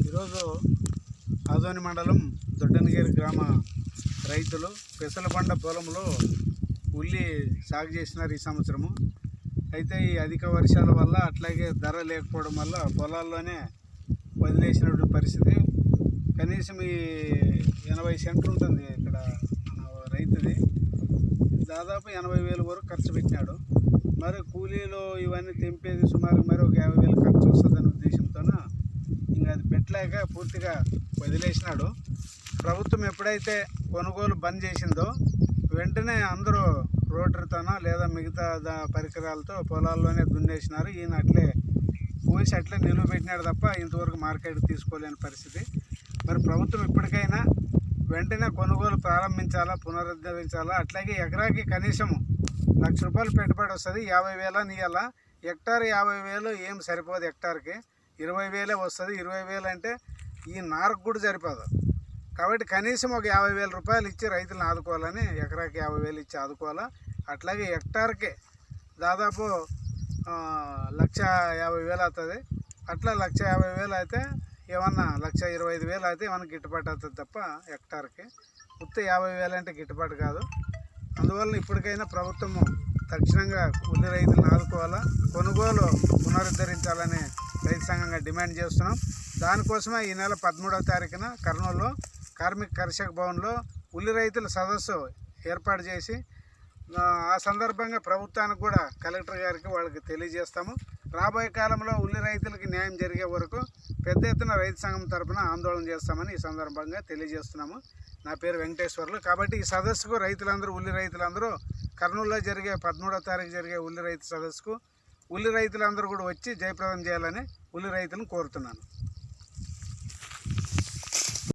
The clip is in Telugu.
ఈరోజు ఆదోని మండలం దొడ్డనగిరి గ్రామ రైతులు పెసలబండ పొలంలో ఉల్లి సాగు చేసినారు ఈ సంవత్సరము. అయితే ఈ అధిక వర్షాల వల్ల అట్లాగే ధర లేకపోవడం వల్ల పొలాల్లోనే వదిలేసినటువంటి పరిస్థితి. కనీసం ఈ ఎనభై సెంట్లు ఉంటుంది ఇక్కడ మన రైతుది. దాదాపు ఎనభై వేలు వరకు ఖర్చు పెట్టినాడు. మరి కూలీలు ఇవన్నీ తెంపేది సుమారు మరి ఒక యాభై వేలు ఖర్చు వస్తుందనే ఉద్దేశంతోన ఇంకా అది పెట్టలేక పూర్తిగా వదిలేసినాడు. ప్రభుత్వం ఎప్పుడైతే కొనుగోలు బంద్ చేసిందో వెంటనే అందరూ రోటర్తోనో లేదా మిగతా దా- పరికరాలతో పొలాల్లోనే దున్నేసినారు. ఈయన అట్లే పోసి అట్లే నిలువ పెట్టినాడు తప్ప ఇంతవరకు మార్కెట్ తీసుకోలేని పరిస్థితి. మరి ప్రభుత్వం ఇప్పటికైనా వెంటనే కొనుగోలు ప్రారంభించాలా పునరుద్ధరించాలా? అట్లాగే ఎకరాకి కనీసం లక్ష రూపాయలు పెట్టుబడి వస్తుంది యాభై వేల నీయాలా హెక్టార్ యాభై వేలు ఏం సరిపోదు హెక్టార్కి. ఇరవై వేలే వస్తుంది ఇరవై వేలు అంటే ఈ నారకు కూడా సరిపోదు. కాబట్టి కనీసం ఒక యాభై వేల రూపాయలు ఇచ్చి రైతులను ఆదుకోవాలని ఎకరాకి యాభై వేలు ఇచ్చి ఆదుకోవాలా? అట్లాగే హెక్టార్కి దాదాపు లక్ష యాభై వేలు అవుతుంది. అట్లా లక్ష యాభై వేలు అయితే ఏమన్నా లక్ష ఇరవై ఐదు వేలు అయితే ఏమన్నా గిట్టుబాటు అవుతుంది తప్ప హెక్టార్కి. ఉత్త యాభై వేలు అంటే గిట్టుబాటు కాదు. అందువల్ల ఇప్పటికైనా ప్రభుత్వము తక్షణంగా ఉల్లి రైతులను ఆదుకోవాలా? కొనుగోలు పునరుద్ధరించాలని రైతు సంఘంగా డిమాండ్ చేస్తున్నాం. దానికోసమే ఈ నెల పదమూడవ తారీఖున కర్నూలులో కార్మిక కర్షక భవన్లో ఉల్లి రైతుల సదస్సు ఏర్పాటు చేసి ఆ, సందర్భంగా ప్రభుత్వానికి కూడా కలెక్టర్ గారికి వాళ్ళకి తెలియజేస్తాము. రాబోయే కాలంలో ఉల్లి రైతులకి న్యాయం జరిగే వరకు పెద్ద ఎత్తున రైతు సంఘం తరపున ఆందోళన చేస్తామని ఈ సందర్భంగా తెలియజేస్తున్నాము. నా పేరు వెంకటేశ్వర్లు. కాబట్టి ఈ సదస్సుకు రైతులందరూ ఉల్లి రైతులందరూ కర్నూలులో జరిగే పదమూడో తారీఖు జరిగే ఉల్లి రైతు సదస్సుకు ఉల్లి రైతులందరూ కూడా వచ్చి జయప్రదం చేయాలని ఉల్లి రైతులను కోరుతున్నాను.